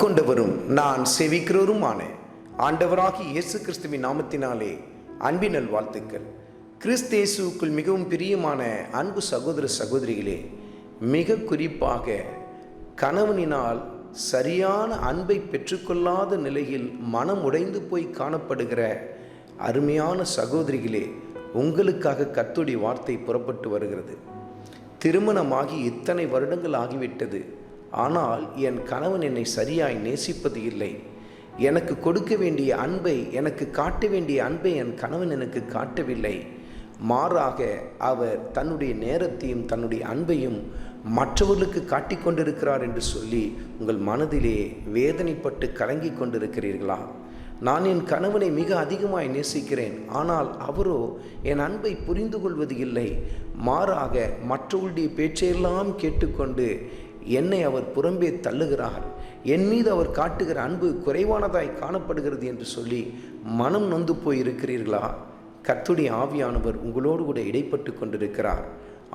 கொண்டவரும் நான் செவிக்கிறவருமான. ஆண்டவராகி இயேசு கிறிஸ்துவின் நாமத்தினாலே அன்பினல் வாழ்த்துக்கள் கிறிஸ்தேசுக்குள் மிகவும் பிரியமான அன்பு சகோதர சகோதரிகளே மிக குறிப்பாக கணவனினால் சரியான அன்பை பெற்றுக்கொள்ளாத நிலையில் மனம் உடைந்து போய் காணப்படுகிற அருமையான சகோதரிகளே உங்களுக்காக கத்துடி வார்த்தை புறப்பட்டு வருகிறது. திருமணமாகி இத்தனை வருடங்கள் ஆகிவிட்டது. ஆனால் என் கணவன் என்னை சரியாய் நேசிப்பது இல்லை. எனக்கு கொடுக்க வேண்டிய அன்பை எனக்கு காட்ட வேண்டிய அன்பை என் கணவன் எனக்கு காட்டவில்லை. மாறாக அவர் தன்னுடைய நேரத்தையும் தன்னுடைய அன்பையும் மற்றவர்களுக்கு காட்டிக் கொண்டிருக்கிறார் என்று சொல்லி உங்கள் மனதிலே வேதனைப்பட்டு கலங்கி கொண்டிருக்கிறீர்களா? நான் என் கணவனை மிக அதிகமாய் நேசிக்கிறேன். ஆனால் அவரோ என் அன்பை புரிந்து கொள்வது இல்லை. மாறாக மற்றவர்களுடைய பேச்சையெல்லாம் கேட்டுக்கொண்டு என்னை அவர் புறம்பே தள்ளுகிறார் என் மீது அவர் காட்டுகிற அன்பு குறைவானதாய் காணப்படுகிறது என்று சொல்லி மனம் நொந்து போய் இருக்கிறீர்களா கர்த்துடைய ஆவியானவர் உங்களோடு கூட இடைப்பட்டு கொண்டிருக்கிறார்.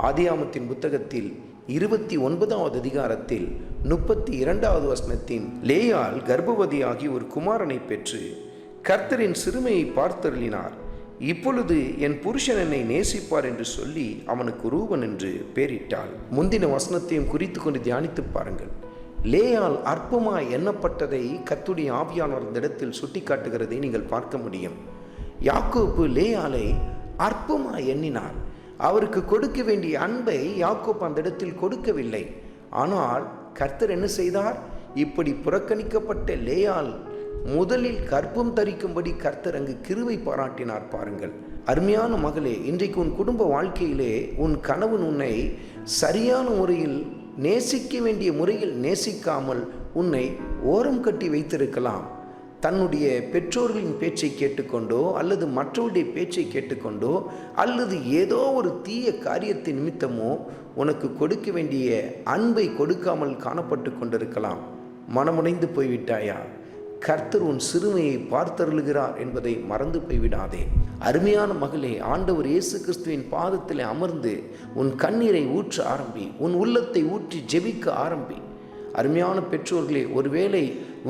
ஆதியாமத்தின் புத்தகத்தில் இருபத்தி ஒன்பதாவது அதிகாரத்தில் முப்பத்தி இரண்டாவது வசனத்தின் லேயால் கர்ப்பவதியாகி ஒரு குமாரனை பெற்று கர்த்தரின் சிறுமையை பார்த்தருளினார். இப்பொழுது என் புருஷன் என்னை நேசிப்பார் என்று சொல்லி அவனுக்கு ரூபன் என்று பெயரிட்டாள் முந்தின வசனத்தையும் குறித்து கொண்டு தியானித்து பாருங்கள். லேயால் அற்பமாய் எண்ணப்பட்டதை கத்துடைய ஆவியானவர் இந்த இடத்தில் சுட்டி காட்டுகிறதை நீங்கள் பார்க்க முடியும். யாக்கோப்பு லேயாலை அற்பமாய் எண்ணினார். அவருக்கு கொடுக்க வேண்டிய அன்பை யாக்கோப் அந்த இடத்தில் கொடுக்கவில்லை. ஆனால் கர்த்தர் என்ன செய்தார்? இப்படி புறக்கணிக்கப்பட்ட லேயால் முதலில் கற்பம் தரிக்கும்படி கர்த்தர் அங்கு கிருவை பாராட்டினார் பாருங்கள். அருமையான மகளே இன்றைக்கு உன் குடும்ப வாழ்க்கையிலே உன் கணவன் உன்னை சரியான முறையில் நேசிக்க வேண்டிய முறையில் நேசிக்காமல் உன்னை ஓரம் கட்டி வைத்திருக்கலாம். தன்னுடைய பெற்றோர்களின் பேச்சை கேட்டுக்கொண்டோ அல்லது மற்றவருடைய பேச்சை கேட்டுக்கொண்டோ அல்லது ஏதோ ஒரு தீய காரியத்தின் நிமித்தமோ உனக்கு கொடுக்க வேண்டிய அன்பை கொடுக்காமல் காணப்பட்டு கொண்டிருக்கலாம். மனமுடைந்து போய்விட்டாயா? கர்த்தர் உன் சிறுமையை பார்த்தருளுகிறார் என்பதை மறந்து போய்விடாதே. அருமையான மகளே ஆண்டவர் இயேசு கிறிஸ்துவின் பாதத்தில் அமர்ந்து உன் கண்ணீரை ஊற்ற ஆரம்பி உன் உள்ளத்தை ஊற்றி ஜெபிக்க ஆரம்பி. அருமையான பெற்றோர்களே ஒருவேளை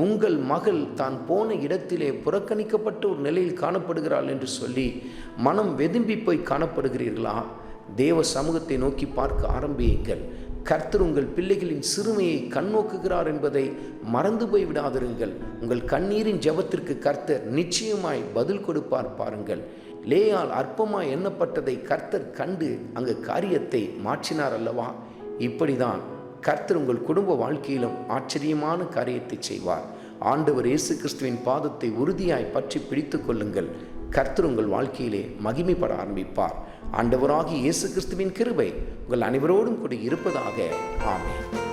உங்கள் மகள் தான் போன இடத்திலே புறக்கணிக்கப்பட்ட ஒரு நிலையில் காணப்படுகிறாள் என்று சொல்லி மனம் வெதும்பி போய் காணப்படுகிறீர்களா? தேவ சமூகத்தை நோக்கி பார்க்க ஆரம்பியுங்கள். கர்த்தர் உங்கள் பிள்ளைகளின் சிறுமையை கண்ணோக்குகிறார் என்பதை மறந்து போய் விடாதிருங்கள். உங்கள் கண்ணீரின் ஜெபத்திற்கு கர்த்தர் நிச்சயமாய் பதில் கொடுப்பார் பாருங்கள். லேயால் அற்பமாய் எண்ணப்பட்டதை கர்த்தர் கண்டு அங்கு காரியத்தை மாற்றினார் அல்லவா? இப்படிதான் கர்த்தர் உங்கள் குடும்ப வாழ்க்கையிலும் ஆச்சரியமான காரியத்தை செய்வார். ஆண்டவர் இயேசு கிறிஸ்துவின் பாதத்தை உறுதியாய் பற்றி பிடித்து கொள்ளுங்கள். கர்த்தர் உங்கள் வாழ்க்கையிலே மகிமைப்பட ஆரம்பிப்பார். ஆண்டவராகி இயேசு கிறிஸ்துவின் கிருபை உங்கள் அனைவரோடும் கூட இருப்பதாக. ஆமென்.